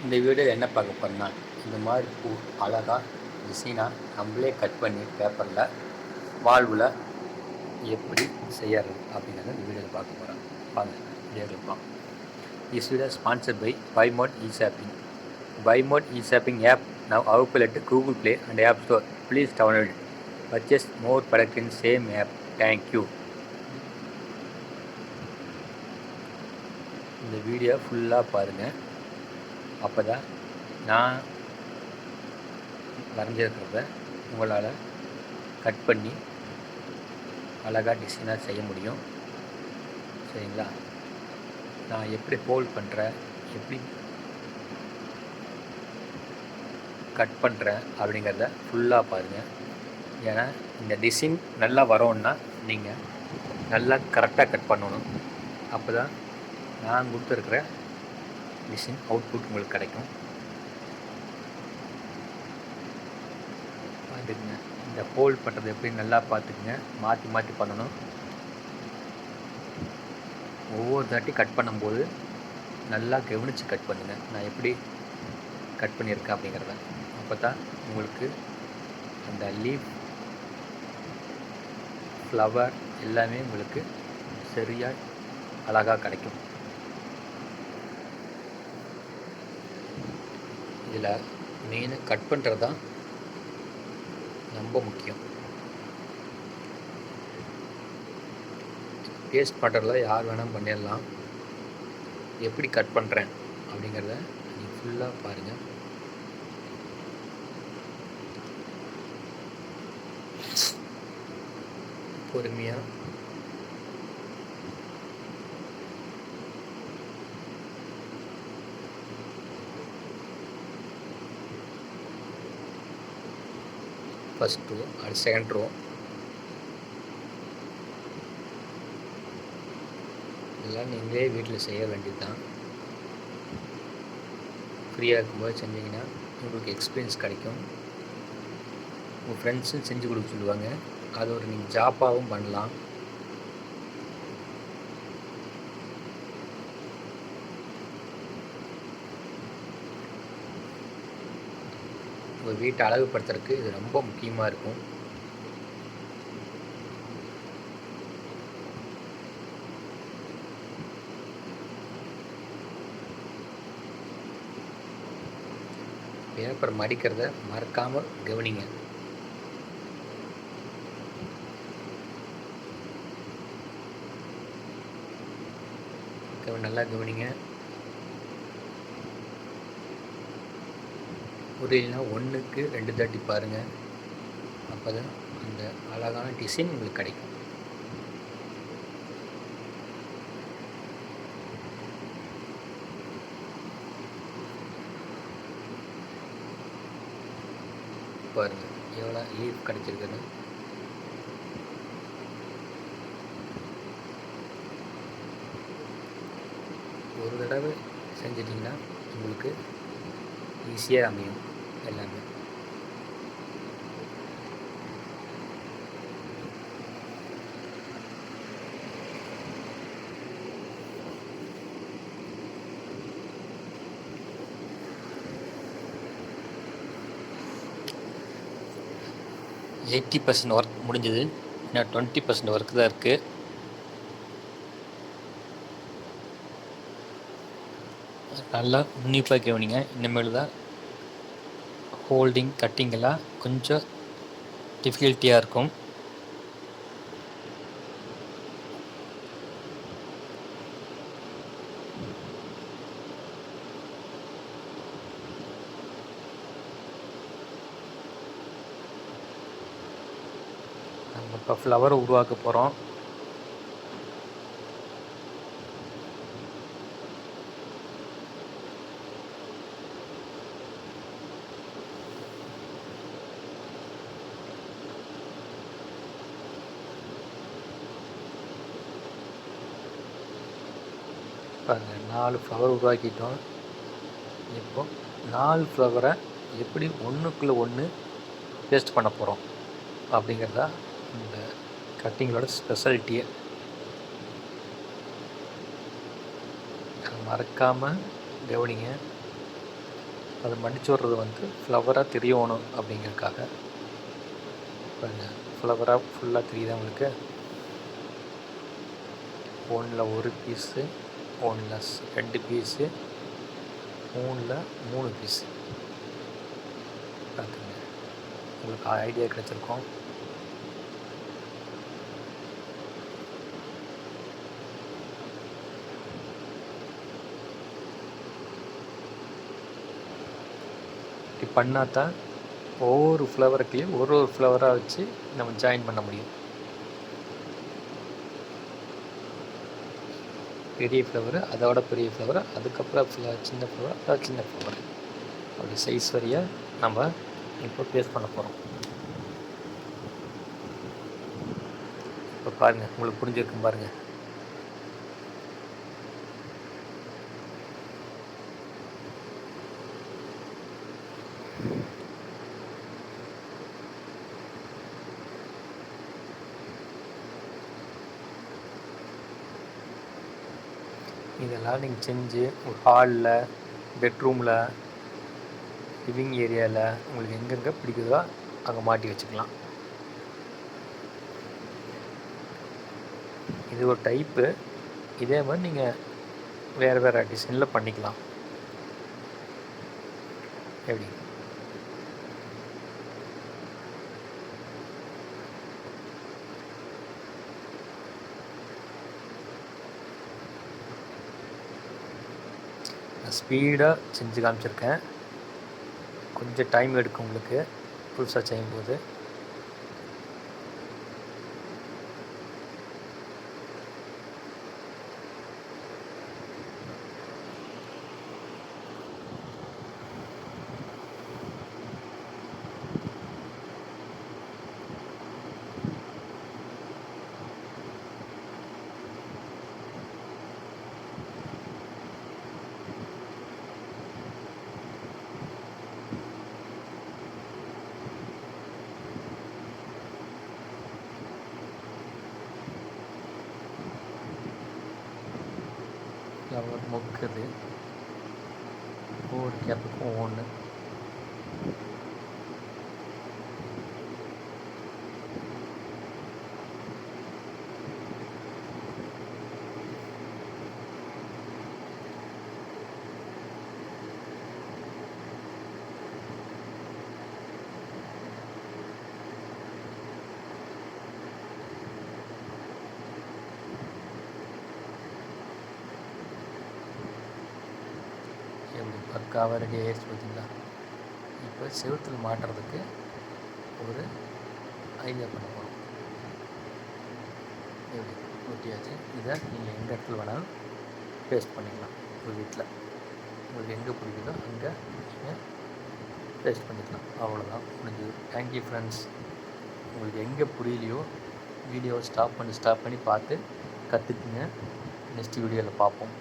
இந்த வீடியோவில் என்ன பார்க்க போகிறேன்னா இந்த மாதிரி பூ அழகாக மிஷினாக நம்மளே கட் பண்ணி பேப்பரில் வால்வில் எப்படி செய்யறது அப்படிங்கிறத இந்த வீடியோவில் பார்க்க போகிறோம் வாங்க வீடியோவில் பார்ப்போம் is video sponsor by Buymode e shopping Buymode e shopping app now available at Google Play and App Store please download purchase more product in same app thank you இந்த வீடியோ ஃபுல்லாக பாருங்கள் அப்போ தான் நான் வரைஞ்சிருக்கிறத உங்களால் கட் பண்ணி அழகாக டிசைனாக செய்ய முடியும். சரிங்களா? நான் எப்படி ஹோல்ட் பண்ணுறேன் எப்படி கட் பண்ணுறேன் அப்படிங்கிறத ஃபுல்லாக பாருங்கள் ஏன்னா இந்த டிசைன் நல்லா வரோன்னா நீங்கள் நல்லா கரெக்டாக கட் பண்ணணும். அப்போ தான் நான் கொடுத்துருக்குற மிஷின் அவுட்புட் உங்களுக்கு கிடைக்கும். பார்த்துக்குங்க. இந்த ஹோல்ட் பண்ணுறது எப்படி நல்லா பார்த்துக்குங்க. மாற்றி மாற்றி பண்ணணும். ஒவ்வொரு தாட்டி கட் பண்ணும்போது நல்லா கவனித்து கட் பண்ணுங்கள் நான் எப்படி கட் பண்ணியிருக்கேன் அப்படிங்கிறத. அப்போ தான் உங்களுக்கு அந்த லீஃப் ஃப்ளவர் எல்லாமே உங்களுக்கு சரியாக அழகாக கிடைக்கும். இதில் மெயினாக கட் பண்ணுறது தான் ரொம்ப முக்கியம். பேஸ்ட் பண்ணுறதுல யார் வேணால் பண்ணிடலாம். எப்படி கட் பண்ணுறேன் அப்படிங்கிறத நீங்கள் ஃபுல்லாக பாருங்கள் பொறுமையாக ஃபஸ்ட் ரோ அது செகண்ட் ரோ இதெல்லாம் நீங்களே வீட்டில் செய்ய வேண்டியது தான் ஃப்ரீயாக இருக்கும்போது செஞ்சீங்கன்னா உங்களுக்கு எக்ஸ்பீரியன்ஸ் கிடைக்கும். உங்கள் ஃப்ரெண்ட்ஸும் செஞ்சு கொடுக்க சொல்லுவாங்க. அது ஒரு நீங்கள் ஜாப்பாகவும் பண்ணலாம். உங்கள் வீட்டை அழகுபடுத்துறதுக்கு இது ரொம்ப முக்கியமாக இருக்கும். பேப்பர் மடிக்கிறத மறக்காமல் கவனிங்க. நல்லா கவனிங்க. புரியலனா ஒன்றுக்கு ரெண்டு தாட்டி பாருங்கள் அப்போ தான் அந்த அழகான டிசைன் உங்களுக்கு கிடைக்கும். பாருங்கள் எவ்வளோ லீஃப் கிடைச்சிருக்குன்னு. ஒரு தடவை செஞ்சிட்டிங்கன்னா உங்களுக்கு ஈஸியாக அமையும். எல்லாமே. எயிட்டி பர்சன்ட் ஒர்க் முடிஞ்சது. இன்னும் டுவெண்ட்டி பர்சன்ட் ஒர்க் தான் இருக்குது நல்லா உன்னிப்பாக கவனிங்க. இனிமேல் தான் ஹோல்டிங் கட்டிங்கெல்லாம் கொஞ்சம் டிஃபிகல்ட்டியாக இருக்கும். நம்ம இப்போ ஃப்ளவர் உருவாக்க போகிறோம் பாருங்கள் நாலு ஃப்ளவர் உருவாக்கிட்டோம். இப்போ நாலு ஃப்ளவரை எப்படி ஒன்றுக்குள்ளே ஒன்று பேஸ்ட் பண்ண போகிறோம் அப்படிங்கிறதா இந்த கட்டிங்களோட ஸ்பெஷாலிட்டியே மறக்காமல் கவனிங்க. அதை மன்னிச்சு விட்றது வந்து ஃப்ளவராக தெரியணும் அப்படிங்கிறதுக்காக. பாருங்க ஃப்ளவராக ஃபுல்லாக தெரியுது உங்களுக்கு? ஒன்றில் ஒரு பீஸு ஒன்றில் ரெண்டு பீஸு மூணில் மூணு பீஸு பார்த்துங்க உங்களுக்கு ஐடியா கிடச்சிருக்கோம். இப்படி பண்ணால் தான் ஒவ்வொரு ஃப்ளவருக்குலேயும் ஒரு ஒரு ஃப்ளவராக வச்சு நம்ம ஜாயின் பண்ண முடியும். பெரிய ஃப்ளவர் அதோட பெரிய ஃப்ளவர் அதுக்கப்புறம் சின்ன ஃப்ளவர் அதோட சின்ன ஃப்ளவர் அப்படி சைஸ் வரியாக நம்ம இப்போ பேஸ் பண்ண போகிறோம் இப்போ பாருங்கள் உங்களுக்கு புரிஞ்சிருக்கும் பாருங்கள் இதெல்லாம் நீங்கள் செஞ்சு ஒரு ஹாலில் பெட்ரூமில் லிவிங் ஏரியாவில் உங்களுக்கு எங்கெங்கே பிடிக்குதோ அங்கே மாட்டி வச்சுக்கலாம். இது ஒரு டைப்பு இதே மாதிரி நீங்கள் வேறு வேறு டிசைனில் பண்ணிக்கலாம். எப்படி நான் ஸ்பீடாக செஞ்சு காமிச்சிருக்கேன். கொஞ்சம் டைம் எடுக்கும் உங்களுக்கு. புதுசாக செய்யும்போது. ஃப்ளவர் மொக்குது ஒவ்வொரு கேப்புக்கும் ஒவ்வொன்று எப்படி பக்காவாக ரெடி ஆயிடுச்சு பார்த்தீங்களா? இப்போ செவுத்தில் மாட்டுறதுக்கு ஒரு ஐடியா பண்ண போகிறோம் எப்படி? ஒட்டியாச்சு இதை நீங்கள் எந்த இடத்துல வேணாலும் பேஸ்ட் பண்ணிக்கலாம். உங்கள் வீட்டில் உங்களுக்கு எங்கே பிடிக்குதோ அங்கே நீங்கள் பேஸ்ட் பண்ணிக்கலாம். அவ்வளோதான் முடிஞ்சது. தேங்க்யூ ஃப்ரெண்ட்ஸ் உங்களுக்கு எங்கே புரியலையோ வீடியோவை ஸ்டாப் பண்ணி ஸ்டாப் பண்ணி பார்த்து கற்றுக்குங்க நெக்ஸ்ட் வீடியோவில் பார்ப்போம்.